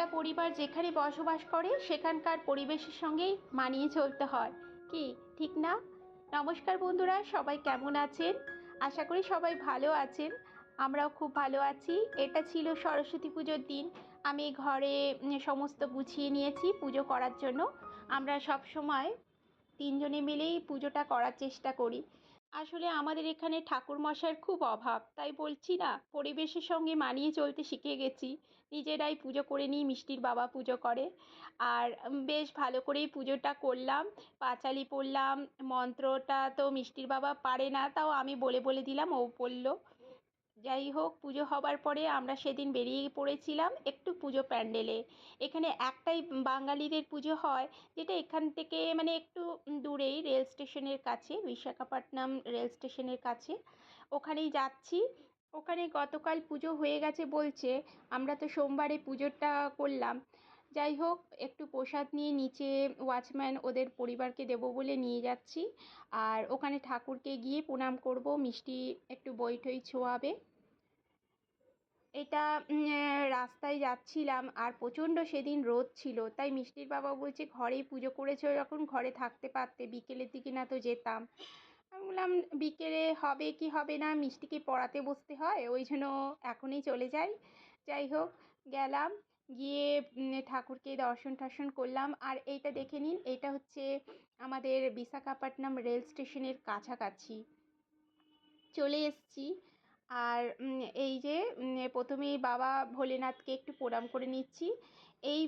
একটা পরিবার যেখানে বসবাস করে, সেখানকার পরিবেশের সঙ্গেই মানিয়ে চলতে হয়। কি, ঠিক না? নমস্কার বন্ধুরা, সবাই কেমন আছেন? আশা করি সবাই ভালো আছেন। আমরাও খুব ভালো আছি। এটা ছিল সরস্বতী পুজোর দিন। আমি ঘরে সমস্ত গুছিয়ে নিয়েছি পুজো করার জন্য। আমরা সব সময় তিনজনে মিলেই পুজোটা করার চেষ্টা করি। আসলে আমাদের এখানে ঠাকুর মশাইয়ের খুব অভাব, তাই বলছি না, পরিবেশের সঙ্গে মানিয়ে চলতে শিখে গেছি। নিজেরাই পুজো করে নিই মিষ্টির বাবা পুজো করে। আর বেশ ভালো করেই পুজোটা করলাম, পাঁচালি পড়লাম, মন্ত্রটা তো মিষ্টির বাবা পারে না, তাও আমি বলে বলে দিলাম, ও পড়ল। যাই হোক, পুজো হবার পরে আমরা সেদিন বেরিয়ে পড়েছিলাম একটু পুজো প্যান্ডেলে। এখানে একটাই বাঙালিদের পুজো হয়, যেটা এখান থেকে মানে একটু দূরেই রেল স্টেশনের কাছে বিশাখাপট্টনম রেল স্টেশনের কাছে। ওখানেই যাচ্ছি। ওখানে গতকাল পুজো হয়ে গেছে বলছে, আমরা তো সোমবারে পুজোটা করলাম। যাই হোক, একটু প্রসাদ নিয়ে নিচে ওয়াচম্যান ওদের পরিবারকে দেবো বলে নিয়ে যাচ্ছি। আর ওখানে ঠাকুরকে গিয়ে প্রণাম করব, মিষ্টি একটু বই টই ছোঁয়াবে। এটা রাস্তায় যাচ্ছিলাম আর প্রচণ্ড সেদিন রোদ ছিল। তাই মিষ্টির বাবা বলছে, ঘরেই পুজো করেছ যখন? ঘরে থাকতে পারতে। বিকেলের দিকে না তো যেতাম। আমি বললাম, বিকেলে হবে কি হবে না? মিষ্টিকে পড়াতে বসতে হয়। ওই জন্য এখনই চলে যাই। যাই হোক, গেলাম। গিয়ে ঠাকুরকে দর্শন টর্শন করলাম। আর এইটা দেখে নিন, এটা হচ্ছে আমাদের বিশাখাপট্টনম রেল স্টেশনের কাছাকাছি। চলে এসেছি। আর এই যে প্রথমেই বাবা ভোলেনাথকে একটু প্রণাম করে নিচ্ছি। এই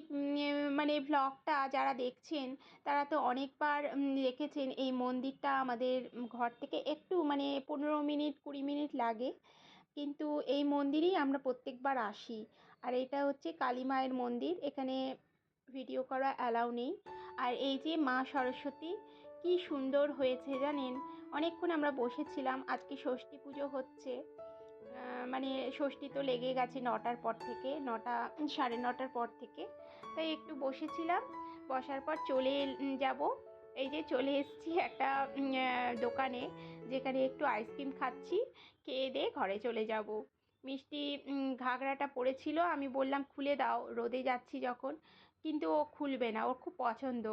মানে ভ্লগটা যারা দেখছেন, তারা তো অনেকবার দেখেছেন এই মন্দিরটা আমাদের ঘর থেকে একটু মানে পনেরো মিনিট, কুড়ি মিনিট লাগে। কিন্তু এই মন্দিরেই আমরা প্রত্যেকবার আসি। আর এটা হচ্ছে কালী মায়ের মন্দির, এখানে ভিডিও করা অ্যালাউ নেই। আর এই যে মা সরস্বতী, কি সুন্দর হয়েছে জানেন? অনেকক্ষণ আমরা বসেছিলাম, আজকে ষষ্ঠী পুজো হচ্ছে। মানে ষষ্ঠী তো লেগে গেছে নটার পর থেকে নটা সাড়ে নটার পর থেকে। তাই একটু বসেছিলাম বসার পর চলে যাব। এই যে চলে এসেছি একটা দোকানে যেখানে একটু আইসক্রিম খাচ্ছি খেয়ে দিয়ে ঘরে চলে যাব। মিষ্টি উম, ঘাগরাটা পড়েছিল আমি বললাম খুলে দাও রোদে যাচ্ছি যখন। কিন্তু ও খুলবে না ওর খুব পছন্দ।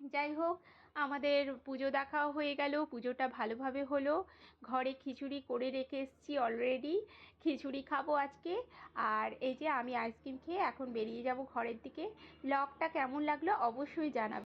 যাই হোক, আমাদের পুজো দেখাও হয়ে গেল, পুজোটা ভালোভাবে হলো। ঘরে খিচুড়ি করে রেখে এসেছি অলরেডি খিচুড়ি খাব আজকে। আর এই যে আমি আইসক্রিম খেয়ে এখন বেরিয়ে যাব ঘরের দিকে। ব্লগটা কেমন লাগল অবশ্যই জানাবেন